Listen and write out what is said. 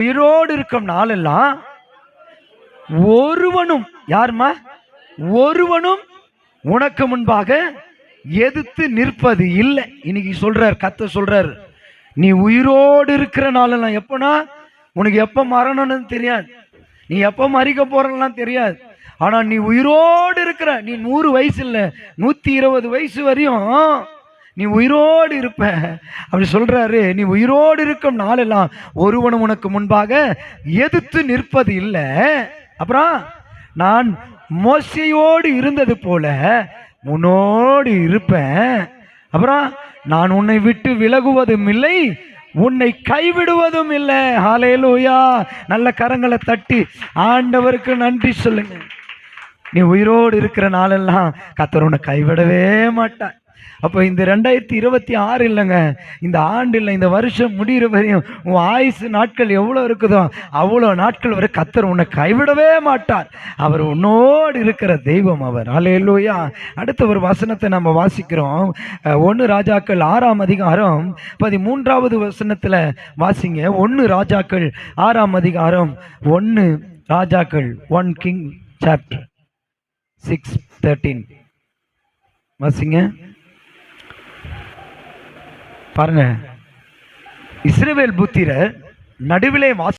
உயிரோடு இருக்கும் நாளெல்லாம் ஒருவனும் யாருமா ஒருவனும் உனக்கு முன்பாக எதிர்த்து நிற்பது இல்லை. இன்னைக்கு சொல்றார் கத்த சொல்றார் நீ உயிரோடு இருக்கிற நாளெல்லாம் எப்பனா? உனக்கு எப்போ மரணம்னு தெரியாது. நீ எப்போ மறிக்க போறலாம் தெரியாது. ஆனால் நீ உயிரோடு இருக்கிற நீ நூறு வயசு இல்லை நூற்றி இருபது வயசு வரையும் நீ உயிரோடு இருப்ப. அப்படி சொல்கிறாரு நீ உயிரோடு இருக்கும் நாளெல்லாம் ஒருவனும் உனக்கு முன்பாக எதிர்த்து நிற்பது இல்லை. அப்புறம் நான் மோசையோடு இருந்தது போல உன்னோடு இருப்பேன். அப்புறம் நான் உன்னை விட்டு விலகுவதும் இல்லை உன்னை கைவிடுவதும் இல்லை. ஹாலேலூயா நல்ல கரங்களை தட்டி ஆண்டவருக்கு நன்றி சொல்லுங்க. நீ உயிரோடு இருக்கிற நாளெல்லாம் கத்தர் உன்னை கைவிடவே மாட்டான் அப்போ இந்த ரெண்டாயிரத்தி இருபத்தி ஆறு இல்லைங்க இந்த ஆண்டு இல்லை இந்த வருஷம் முடிகிற வரையும் உன் ஆயுசு நாட்கள் எவ்வளோ இருக்குதோ அவ்வளோ நாட்கள் வரை கத்தர் உன்னை கைவிடவே மாட்டார். அவர் உன்னோடு இருக்கிற தெய்வம் அவர். அலையலூயா அடுத்த ஒரு வசனத்தை நம்ம வாசிக்கிறோம். ஒன்று ராஜாக்கள் ஆறாம் அதிகாரம் பதிமூன்றாவது வசனத்தில் வாசிங்க. ஒன்று ராஜாக்கள் ஆறாம் அதிகாரம் ஒன்று ராஜாக்கள் one king chapter six thirteen வாசிங்க. பாருங்க. இஸ்ரேவேல் புத்திர நடுவிலே வாச